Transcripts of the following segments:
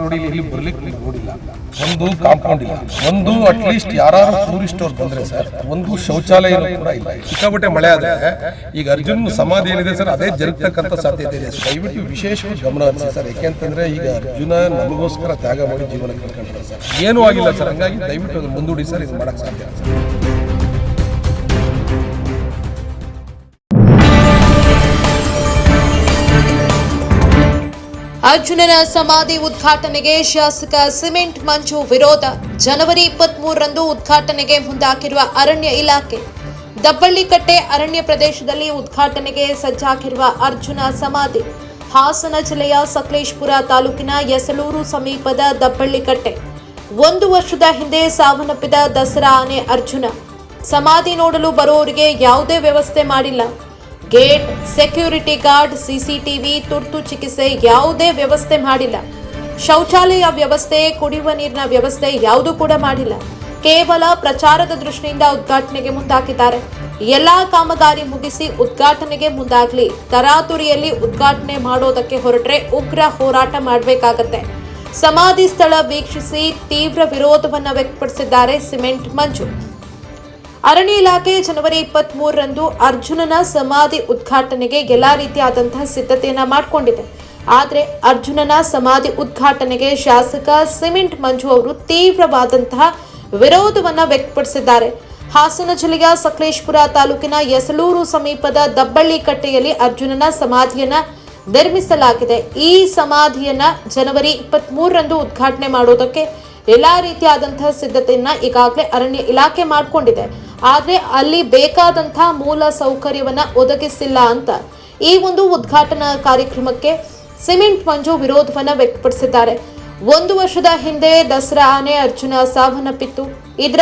ನೋಡಿ ಇಲ್ಲಿ ಬರ್ಲಿಕ್ಕೆ ನೋಡಿಲ್ಲ. ಒಂದು ಕಾಂಪೌಂಡ್ ಇಲ್ಲ. ಒಂದು ಅಟ್ಲೀಸ್ಟ್ ಯಾರು ಟೂರಿಸ್ಟ್ ಅವ್ರು ಬಂದ್ರೆ ಸರ್, ಒಂದು ಶೌಚಾಲಯ ಕೂಡ ಇಲ್ಲ. ಸಿಕ್ಕಾಪಟ್ಟೆ ಮಳೆ ಆದ್ರೆ ಈಗ ಅರ್ಜುನ್ ಸಮಾಧಿ ಏನಿದೆ ಸರ್, ಅದೇ ಜರುಗ್ತಕ್ಕಂಥ ಸಾಧ್ಯತೆ ಇದೆ. ದಯವಿಟ್ಟು ವಿಶೇಷವಾಗಿ ಗಮನ ಹರಿಸಿ ಸರ್ ಯಾಕೆಂತಂದ್ರೆ ಈಗ ಅರ್ಜುನ ನಮಗೋಸ್ಕರ ತ್ಯಾಗ ಮಾಡಿ ಜೀವನ ಕಳ್ಕೊಂಡ್ರೆ ಸರ್. ಏನೂ ಆಗಿಲ್ಲ ಸರ್, ಹಂಗಾಗಿ ದಯವಿಟ್ಟು ಅದನ್ನು ಮುಂದೂಡಿ ಸರ್, ಇದು ಮಾಡಕ್ಕೆ ಸಾಧ್ಯ ಅರ್ಜುನನ ಸಮಾಧಿ ಉದ್ಘಾಟನೆಗೆ ಶಾಸಕ ಸಿಮೆಂಟ್ ಮಂಜು ವಿರೋಧ. ಜನವರಿ ಇಪ್ಪತ್ಮೂರರಂದು ಉದ್ಘಾಟನೆಗೆ ಮುಂದಾಕಿರುವ ಅರಣ್ಯ ಇಲಾಖೆ. ದಬ್ಬಳ್ಳಿಕಟ್ಟೆ ಅರಣ್ಯ ಪ್ರದೇಶದಲ್ಲಿ ಉದ್ಘಾಟನೆಗೆ ಸಜ್ಜಾಗಿರುವ ಅರ್ಜುನ ಸಮಾಧಿ. ಹಾಸನ ಜಿಲ್ಲೆಯ ಸಕಲೇಶ್ಪುರ ತಾಲೂಕಿನ ಯಸಲೂರು ಸಮೀಪದ ದಬ್ಬಳ್ಳಿಕಟ್ಟೆ. ಒಂದು ವರ್ಷದ ಹಿಂದೆ ಸಾವನ್ನಪ್ಪಿದ ದಸರಾ ಆನೆ ಅರ್ಜುನ. ಸಮಾಧಿ ನೋಡಲು ಬರೋರಿಗೆ ಯಾವುದೇ ವ್ಯವಸ್ಥೆ ಮಾಡಿಲ್ಲ. ಗೇಟ್, ಸೆಕ್ಯೂರಿಟಿ ಗಾರ್ಡ್, ಸಿಸಿಟಿವಿ, ತುರ್ತು ಚಿಕಿತ್ಸೆ ಯಾವುದೇ ವ್ಯವಸ್ಥೆ ಮಾಡಿಲ್ಲ. ಶೌಚಾಲಯ ವ್ಯವಸ್ಥೆ, ಕುಡಿಯುವ ನೀರಿನ ವ್ಯವಸ್ಥೆ ಯಾವುದೂ ಕೂಡ ಮಾಡಿಲ್ಲ. ಕೇವಲ ಪ್ರಚಾರದ ದೃಷ್ಟಿಯಿಂದ ಉದ್ಘಾಟನೆಗೆ ಮುಂದಾಕಿದ್ದಾರೆ ಎಲ್ಲಾ ಕಾಮಗಾರಿ ಮುಗಿಸಿ ಉದ್ಘಾಟನೆಗೆ ಮುಂದಾಗ್ಲಿ. ತರಾತುರಿಯಲ್ಲಿ ಉದ್ಘಾಟನೆ ಮಾಡೋದಕ್ಕೆ ಹೊರಟ್ರೆ ಉಗ್ರ ಹೋರಾಟ ಮಾಡಬೇಕಾಗತ್ತೆ. ಸಮಾಧಿ ಸ್ಥಳ ವೀಕ್ಷಿಸಿ ತೀವ್ರ ವಿರೋಧವನ್ನು ವ್ಯಕ್ತಪಡಿಸಿದ್ದಾರೆ ಸಿಮೆಂಟ್ ಮಂಜು. ಅರಣ್ಯ ಇಲಾಖೆ ಜನವರಿ ಇಪ್ಪತ್ತ್ ಮೂರರಂದು ಅರ್ಜುನನ ಸಮಾಧಿ ಉದ್ಘಾಟನೆಗೆ ಎಲ್ಲ ರೀತಿಯಾದಂತಹ ಸಿದ್ಧತೆಯನ್ನ ಮಾಡಿಕೊಂಡಿದೆ. ಆದರೆ ಅರ್ಜುನನ ಸಮಾಧಿ ಉದ್ಘಾಟನೆಗೆ ಶಾಸಕ ಸಿಮೆಂಟ್ ಮಂಜು ಅವರು ತೀವ್ರವಾದಂತಹ ವಿರೋಧವನ್ನು ವ್ಯಕ್ತಪಡಿಸಿದ್ದಾರೆ. ಹಾಸನ ಜಿಲ್ಲೆಯ ಸಕಲೇಶ್ಪುರ ತಾಲೂಕಿನ ಯಸಲೂರು ಸಮೀಪದ ದಬ್ಬಳ್ಳಿ ಕಟ್ಟೆಯಲ್ಲಿ ಅರ್ಜುನನ ಸಮಾಧಿಯನ್ನ ನಿರ್ಮಿಸಲಾಗಿದೆ. ಈ ಸಮಾಧಿಯನ್ನ ಜನವರಿ ಇಪ್ಪತ್ತ್ ಮೂರರಂದು ಉದ್ಘಾಟನೆ ಮಾಡೋದಕ್ಕೆ ಎಲ್ಲ ರೀತಿಯಾದಂತಹ ಸಿದ್ಧತೆಯನ್ನ ಈಗಾಗಲೇ ಅರಣ್ಯ ಇಲಾಖೆ ಮಾಡಿಕೊಂಡಿದೆ. ಆದ್ರೆ ಅಲ್ಲಿ ಬೇಕಾದಂಥ ಮೂಲ ಸೌಕರ್ಯವನ್ನು ಒದಗಿಸಿಲ್ಲ ಅಂತ ಈ ಒಂದು ಉದ್ಘಾಟನಾ ಕಾರ್ಯಕ್ರಮಕ್ಕೆ ಸಿಮೆಂಟ್ ಮಂಜು ವಿರೋಧವನ್ನು ವ್ಯಕ್ತಪಡಿಸಿದ್ದಾರೆ. ಒಂದು ವರ್ಷದ ಹಿಂದೆ ದಸರಾ ಆನೆ ಅರ್ಜುನ ಸಾವನ್ನಪ್ಪಿತ್ತು. ಇದರ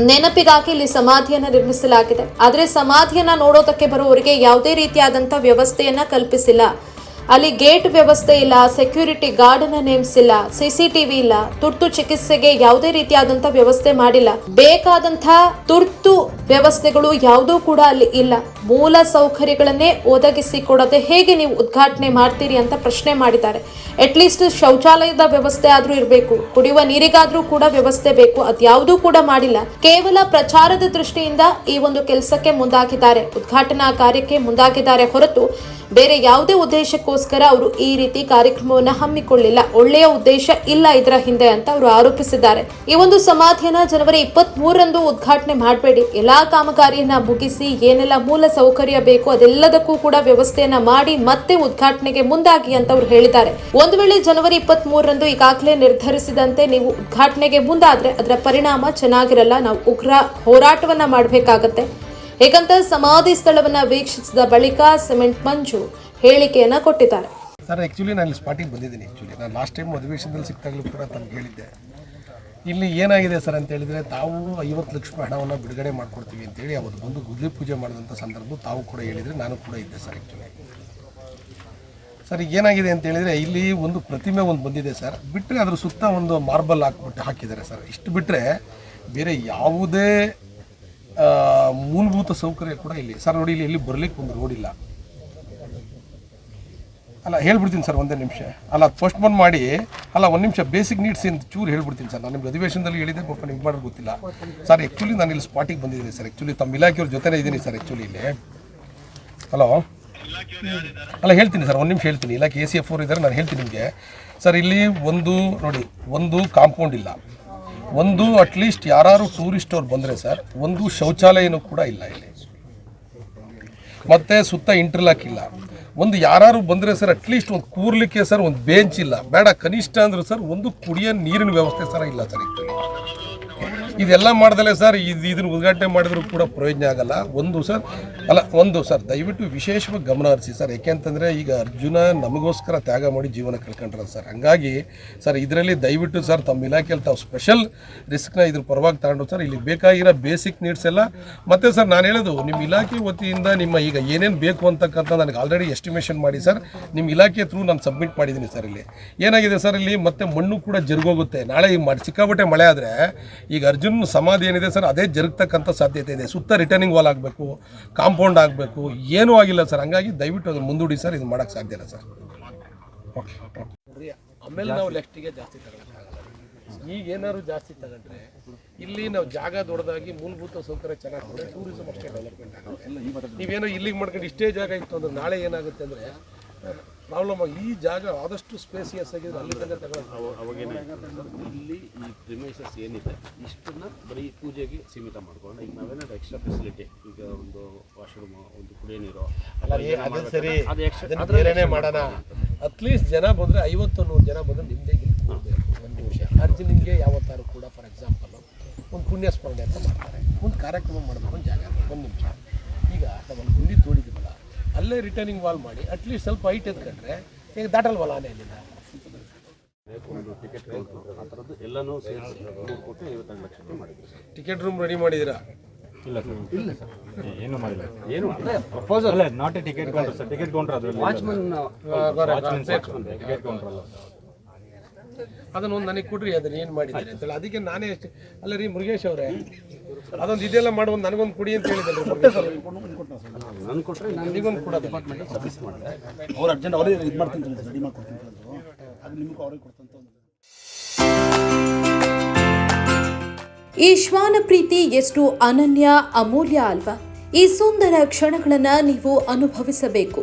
ನೆನಪಿಗಾಗಿ ಇಲ್ಲಿ ಸಮಾಧಿಯನ್ನ ನಿರ್ಮಿಸಲಾಗಿದೆ. ಆದರೆ ಸಮಾಧಿಯನ್ನ ನೋಡೋದಕ್ಕೆ ಬರುವವರಿಗೆ ಯಾವುದೇ ರೀತಿಯಾದಂಥ ವ್ಯವಸ್ಥೆಯನ್ನ ಕಲ್ಪಿಸಿಲ್ಲ. ಅಲ್ಲಿ ಗೇಟ್ ವ್ಯವಸ್ಥೆ ಇಲ್ಲ ಸೆಕ್ಯೂರಿಟಿ ಗಾರ್ಡ್ ಅನ್ನ ನೇಮಿಸಿಲ್ಲ ಸಿಸಿಟಿವಿ ಇಲ್ಲ, ತುರ್ತು ಚಿಕಿತ್ಸೆಗೆ ಯಾವುದೇ ರೀತಿಯಾದಂತ ವ್ಯವಸ್ಥೆ ಮಾಡಿಲ್ಲ. ಬೇಕಾದಂತಹ ತುರ್ತು ವ್ಯವಸ್ಥೆಗಳು ಯಾವುದೂ ಕೂಡ ಅಲ್ಲಿ ಇಲ್ಲ. ಮೂಲ ಸೌಕರ್ಯಗಳನ್ನೇ ಒದಗಿಸಿ ಕೊಡದೆ ಹೇಗೆ ನೀವು ಉದ್ಘಾಟನೆ ಮಾಡ್ತೀರಿ ಅಂತ ಪ್ರಶ್ನೆ ಮಾಡಿದ್ದಾರೆ. ಅಟ್ಲೀಸ್ಟ್ ಶೌಚಾಲಯದ ವ್ಯವಸ್ಥೆ ಆದ್ರೂ ಇರಬೇಕು. ಕುಡಿಯುವ ನೀರಿಗಾದ್ರೂ ಕೂಡ ವ್ಯವಸ್ಥೆ ಬೇಕು. ಅದ್ಯಾವುದೂ ಕೂಡ ಮಾಡಿಲ್ಲ. ಕೇವಲ ಪ್ರಚಾರದ ದೃಷ್ಟಿಯಿಂದ ಈ ಒಂದು ಕೆಲಸಕ್ಕೆ ಮುಂದಾಗಿದ್ದಾರೆ. ಉದ್ಘಾಟನಾ ಕಾರ್ಯಕ್ಕೆ ಮುಂದಾಗಿದ್ದಾರೆ ಹೊರತು ಬೇರೆ ಯಾವುದೇ ಉದ್ದೇಶಕ್ಕೋಸ್ಕರ ಅವರು ಈ ರೀತಿ ಕಾರ್ಯಕ್ರಮವನ್ನು ಹಮ್ಮಿಕೊಳ್ಳಿಲ್ಲ. ಒಳ್ಳೆಯ ಉದ್ದೇಶ ಇಲ್ಲ ಇದರ ಹಿಂದೆ ಅಂತ ಅವರು ಆರೋಪಿಸಿದ್ದಾರೆ. ಈ ಒಂದು ಸಮಾಧಿಯನ್ನ ಜನವರಿ ಇಪ್ಪತ್ತ್ ಮೂರರಂದು ಉದ್ಘಾಟನೆ ಮಾಡಬೇಡಿ. ಎಲ್ಲಾ ಕಾಮಗಾರಿಯನ್ನ ಮುಗಿಸಿ ಏನೆಲ್ಲ ಮೂಲ ಸೌಕರ್ಯ ಬೇಕು, ಅದೆಲ್ಲದಕ್ಕೂ ಕೂಡ ವ್ಯವಸ್ಥೆಯನ್ನ ಮಾಡಿ ಮತ್ತೆ ಉದ್ಘಾಟನೆಗೆ ಮುಂದಾಗಿ ಅಂತ ಅವರು ಹೇಳಿದ್ದಾರೆ. ಒಂದು ವೇಳೆ ಜನವರಿ ಇಪ್ಪತ್ತ್ ಮೂರರಂದು ಈಗಾಗಲೇ ನಿರ್ಧರಿಸಿದಂತೆ ನೀವು ಉದ್ಘಾಟನೆಗೆ ಮುಂದಾದ್ರೆ ಅದರ ಪರಿಣಾಮ ಚೆನ್ನಾಗಿರಲ್ಲ, ನಾವು ಉಗ್ರ ಹೋರಾಟವನ್ನ ಮಾಡಬೇಕಾಗತ್ತೆ. ಏಕಂತ ಸಮಾಧಿ ಸ್ಥಳವನ್ನ ವೀಕ್ಷಿಸಿದ ಬಳಿಕ ಸಿಮೆಂಟ್ ಮಂಜು ಹೇಳಿಕೆಯನ್ನ ಕೊಟ್ಟಿದ್ದಾರೆ. ಸರ್ ಆ್ಯಕ್ಚುಲಿ ನಾನು ಸ್ಪಾಟಿಗೆ ಬಂದಿದ್ದೀನಿ ಆ್ಯಕ್ಚುಲಿ ನಾನು ಲಾಸ್ಟ್ ಟೈಮ್ ಅಧಿವೇಶನದಲ್ಲಿ ಸಿಕ್ಕಾಗಲೂ ಕೂಡ ತಮ್ಗೆ ಹೇಳಿದ್ದೆ. ಇಲ್ಲಿ ಏನಾಗಿದೆ ಸರ್ ಅಂತ ಹೇಳಿದರೆ ತಾವು ಐವತ್ತು ಲಕ್ಷ ರೂಪಾಯಿ ಹಣವನ್ನು ಬಿಡುಗಡೆ ಮಾಡಿಕೊಡ್ತೀವಿ ಅಂತೇಳಿ ಅವತ್ತು ಬಂದು ಗುದ್ಲಿ ಪೂಜೆ ಮಾಡಿದಂಥ ಸಂದರ್ಭ ತಾವು ಕೂಡ ಹೇಳಿದರೆ ನಾನು ಕೂಡ ಇದ್ದೆ ಸರ್ ಆ್ಯಕ್ಚುಲಿ ಸರ್ ಏನಾಗಿದೆ ಅಂತ ಹೇಳಿದರೆ ಇಲ್ಲಿ ಒಂದು ಪ್ರತಿಮೆ ಒಂದು ಬಂದಿದೆ ಸರ್. ಬಿಟ್ಟರೆ ಅದ್ರ ಸುತ್ತ ಒಂದು ಮಾರ್ಬಲ್ ಹಾಕ್ಬಿಟ್ಟು ಹಾಕಿದ್ದಾರೆ ಸರ್. ಇಷ್ಟು ಬಿಟ್ಟರೆ ಬೇರೆ ಯಾವುದೇ ಮೂಲಭೂತ ಸೌಕರ್ಯ ಕೂಡ ಇಲ್ಲಿ. ಸರ್, ನೋಡಿ ಇಲ್ಲಿ ಎಲ್ಲಿ ಬರಲಿಕ್ಕೆ ಒಂದು ರೋಡ್ ಇಲ್ಲ. ಅಲ್ಲ, ಹೇಳ್ಬಿಡ್ತೀನಿ ಸರ್, ಒಂದೇ ನಿಮಿಷ. ಅಲ್ಲ ಪೋಸ್ಟ್ ಪೋನ್ ಮಾಡಿ, ಅಲ್ಲ, ಒಂದು ನಿಮಿಷ ಬೇಸಿಕ್ ನೀಡ್ಸ್ ಅಂತ ಚೂರು ಹೇಳ್ಬಿಡ್ತೀನಿ ಸರ್. ನಾನು ನಿಮ್ಗೆ ಅಧಿವೇಶನದಲ್ಲಿ ಹೇಳಿದೆ ಪಾಪ ನಿಮ್ಗೆ ಮಾಡೋದು ಗೊತ್ತಿಲ್ಲ. ಸರ್ ಆ್ಯಕ್ಚುಲಿ ನಾನು ಇಲ್ಲಿ ಸ್ಪಾಟಿಗೆ ಬಂದಿದ್ದೀನಿ ಸರ್. ಆ್ಯಕ್ಚುಲಿ ತಮ್ಮ ಇಲಾಖೆಯವ್ರ ಜೊತೆನೇ ಇದ್ದೀನಿ ಸರ್ ಆ್ಯಕ್ಚುಲಿ ಇಲ್ಲಿ. ಹಲೋ ಅಲ್ಲ, ಹೇಳ್ತೀನಿ ಸರ್, ಒಂದು ನಿಮಿಷ ಹೇಳ್ತೀನಿ. ಇಲಾಖೆ ಎ ಸಿ ಎಫ್ ಅವ್ರು ಇದ್ದಾರೆ ನಾನು ಹೇಳ್ತೀನಿ ನಿಮಗೆ. ಸರ್, ಇಲ್ಲಿ ಒಂದು, ನೋಡಿ, ಒಂದು ಕಾಂಪೌಂಡ್ ಇಲ್ಲ. ಒಂದು ಅಟ್ಲೀಸ್ಟ್ ಯಾರು ಟೂರಿಸ್ಟ್ ಅವ್ರು ಬಂದರೆ ಸರ್, ಒಂದು ಶೌಚಾಲಯನೂ ಕೂಡ ಇಲ್ಲ ಇಲ್ಲಿ. ಮತ್ತೆ ಸುತ್ತ ಇಂಟರ್ಲಾಕ್ ಇಲ್ಲ. ಒಂದು ಯಾರು ಬಂದರೆ ಸರ್ ಅಟ್ಲೀಸ್ಟ್ ಒಂದು ಕೂರ್ಲಿಕ್ಕೆ ಸರ್, ಒಂದು ಬೆಂಚ್ ಇಲ್ಲ. ಬೇಡ, ಕನಿಷ್ಠ ಅಂದ್ರೆ ಸರ್, ಒಂದು ಕುಡಿಯೋ ನೀರಿನ ವ್ಯವಸ್ಥೆ ಸರ್ ಇಲ್ಲ ಸರ್ ಇದೆಲ್ಲ ಮಾಡ್ದಲೆ ಸರ್, ಇದು ಇದ್ರ ಉದ್ಘಾಟನೆ ಮಾಡಿದ್ರು ಕೂಡ ಪ್ರಯೋಜನ ಆಗಲ್ಲ. ಒಂದು ಸರ್, ಅಲ್ಲ, ಒಂದು ಸರ್, ದಯವಿಟ್ಟು ವಿಶೇಷವಾಗಿ ಗಮನ ಹರಿಸಿ ಸರ್. ಏಕೆಂತಂದರೆ ಈಗ ಅರ್ಜುನ ನಮಗೋಸ್ಕರ ತ್ಯಾಗ ಮಾಡಿ ಜೀವನ ಕಳ್ಕೊಂಡ್ರ ಸರ್. ಹಂಗಾಗಿ ಸರ್, ಇದರಲ್ಲಿ ದಯವಿಟ್ಟು ಸರ್, ತಮ್ಮ ಇಲಾಖೆಯಲ್ಲಿ ತಾವು ಸ್ಪೆಷಲ್ ರಿಸ್ಕ್ನ ಇದ್ರ ಪರವಾಗಿ ತಗೊಂಡು ಸರ್ ಇಲ್ಲಿ ಬೇಕಾಗಿರೋ ಬೇಸಿಕ್ ನೀಡ್ಸ್ ಎಲ್ಲ. ಮತ್ತು ಸರ್, ನಾನು ಹೇಳೋದು ನಿಮ್ಮ ಇಲಾಖೆ ವತಿಯಿಂದ ನಿಮ್ಮ ಈಗ ಏನೇನು ಬೇಕು ಅಂತಕ್ಕಂಥ ನನಗೆ ಆಲ್ರೆಡಿ ಎಸ್ಟಿಮೇಷನ್ ಮಾಡಿ ಸರ್. ನಿಮ್ಮ ಇಲಾಖೆ ಥ್ರೂ ನಾನು ಸಬ್ಮಿಟ್ ಮಾಡಿದ್ದೀನಿ ಸರ್ ಇಲ್ಲಿ. ಏನಾಗಿದೆ ಸರ್ ಇಲ್ಲಿ? ಮತ್ತೆ ಮಣ್ಣು ಕೂಡ ಜರುಗೋಗುತ್ತೆ. ನಾಳೆ ಈಗ ಮಾಡಿ ಸಿಕ್ಕಾಬಟ್ಟೆ ಮಳೆ ಆದರೆ ಈಗ ಅರ್ಜುನ್ ಸಮಾಧಿ ಏನಿದೆ ಸರ್, ಅದೇ ಜರುಗ್ತಕ್ಕಂಥ ಸಾಧ್ಯತೆ ಇದೆ. ಸುತ್ತ ರಿಟರ್ನಿಂಗ್ ವಾಲ್ ಆಗಬೇಕು ಕಾಂಪೌಂಡ್ ಆಗಬೇಕು, ಏನೂ ಆಗಿಲ್ಲ ಸರ್. ಹಂಗಾಗಿ ದಯವಿಟ್ಟು ಅದನ್ನು ಮುಂದೂಡಿ ಸರ್, ಇದು ಮಾಡೋಕ್ಕೆ ಸಾಧ್ಯ ಇಲ್ಲ ಸರ್. ಆಮೇಲೆ ನಾವು ಲೆಫ್ಟಿಗೆ ಜಾಸ್ತಿ ತಗೊಳಕ್ಕಾಗಲ್ಲ ಈಗ ಏನಾದ್ರು ಜಾಸ್ತಿ ತಗೊಂಡ್ರೆ, ಇಲ್ಲಿ ನಾವು ಜಾಗ ದೊಡ್ಡದಾಗಿ ಮೂಲಭೂತ ಸೌಕರ್ಯ ಚೆನ್ನಾಗಿ ಟೂರಿಸಂ ಅಷ್ಟೇ ಡೆವಲಪ್ಮೆಂಟ್ ಆಗುತ್ತೆ. ನೀವೇನೋ ಇಲ್ಲಿಗೆ ಮಾಡ್ಕೊಂಡು ಇಷ್ಟೇ ಜಾಗ ಇತ್ತು ಅಂದ್ರೆ ನಾಳೆ ಏನಾಗುತ್ತೆ ಅಂದರೆ ಪ್ರಾಬ್ಲಮ್ ಆಗಿ ಈ ಜಾಗ ಆದಷ್ಟು ಸ್ಪೇಸಿಯಸ್ ಆಗಿದ್ರೆ ಅಲ್ಲಿ ತನಕ ತಗೊಳ್ಳೋದು. ಅವ- ಇಲ್ಲಿ ಈ ಪ್ರಿಮೈಸಸ್ ಏನಿದೆ ಇಷ್ಟನ್ನ ಬರೀ ಪೂಜೆಗೆ ಸೀಮಿತ ಮಾಡ್ಕೊಂಡು ಈಗ ನಾವೇನಾದ್ರು ಎಕ್ಸ್ಟ್ರಾ ಫೆಸಿಲಿಟಿ ಈಗ ಒಂದು ವಾಶ್ರೂಮ್ ಒಂದು ಕುಡಿಯೋ ನೀರು ಸರಿ ಮಾಡೋಣ. ಅಟ್ಲೀಸ್ಟ್ ಜನ ಬಂದರೆ ಐವತ್ತು ನೂರು ಜನ ಬಂದರೆ ನಿಮ್ಮದೇ ಕೂಡಬೇಕು ಒಂದು ವಿಷಯ ಅರ್ಜುನಿಗೆ ಯಾವತ್ತಾರು ಕೂಡ ಫಾರ್ ಎಕ್ಸಾಂಪಲ್ ಒಂದು ಪುಣ್ಯ ಸ್ಮರಣೆ ಅಂತ ಮಾಡ್ತಾರೆ. ಒಂದು ಕಾರ್ಯಕ್ರಮ ಮಾಡಬೇಕು ಒಂದು ಜಾಗ ಒಂದು ನಿಮಿಷ ಈಗ ನಾವು ಗುಂಡಿ ತೋಡಿದ್ವಲ್ಲ ಅಲ್ಲೇ ರಿಟರ್ನಿಂಗ್ ವಾಲ್ ಮಾಡಿ ಅಟ್ಲೀಸ್ಟ್ ಸ್ವಲ್ಪ ಹೈಟ್ ಎತ್ಕೊಂಡ್ರೆ ಈಗ ದಾಟಲ್ವಲ್ಲ ಆನೆ ಇಲ್ಲ ಟಿಕೆಟ್ ರೂಮ್ ರೆಡಿ ಮಾಡಿದ್ದೀರಾ? ಇಲ್ಲ ಸರ್. ಇಲ್ಲ ಸರ್. ಏನು ಮಾಡಿಲ್ಲ ಏನು ಪ್ರಪೋಸಲ್ ಅಲ್ಲ not a ticket counter sir. Ticket counter ಅದರಲ್ಲಿ ವಾಚ್ಮನ್ ಟಿಕೆಟ್ ಕೌಂಟರ್ ಅಲ್ಲ ಅದನ್ನ ಒಂದು ನನಗೆ ಕೊಡ್ರಿ ಅದನ್ನ ಏನು ಮಾಡಿದ್ದೀರಿ ಅಂತೇಳಿ. ಅದಕ್ಕೆ ನಾನೇ ಅಷ್ಟೇ. ಅಲ್ಲ ರೀ ಮುರುಗೇಶ್ ಅವರೇ ಅದೊಂದು ಇದೆಲ್ಲ ಮಾಡುವ ಒಂದು ನನಗೊಂದು ಕೊಡಿ ಅಂತ ಹೇಳಿದ್ರು ನಾನು ಕೊಟ್ಟರೆ ನಾನು ನನಗೊಂದು ಕೊಡೋದು. ಡಿಪಾರ್ಟ್ಮೆಂಟ್ ಸರ್ವಿಸ್ ಮಾಡಿದೆ. ಅವ್ರು ಅರ್ಜೆಂಟ್ ಅವರೇ ಇದು ಮಾಡ್ತೀನಿ ರೆಡಿ ಮಾಡ್ಕೊಡ್ತೀನಿ ಹೇಳಿದ್ರು ಅದು ನಿಮಗೂ ಅವ್ರಿಗೆ ಕೊಡ್ತಂತ ಒಂದು ಈ ಶ್ವಾನ ಪ್ರೀತಿ ಎಷ್ಟು ಅನನ್ಯ ಅಮೂಲ್ಯ ಅಲ್ವಾ? ಈ ಸುಂದರ ಕ್ಷಣಗಳನ್ನ ನೀವು ಅನುಭವಿಸಬೇಕು.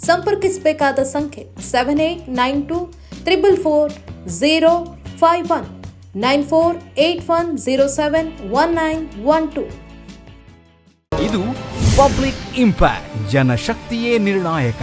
ಸಂಪರ್ಕಿಸಬೇಕಾದ ಸಂಖ್ಯೆ seven eight nine two triple four zero five one nine four eight one zero seven one nine one two ಇದು ಪಬ್ಲಿಕ್ ಇಂಪ್ಯಾಕ್ಟ್, ಜನಶಕ್ತಿಯೇ ನಿರ್ಣಾಯಕ.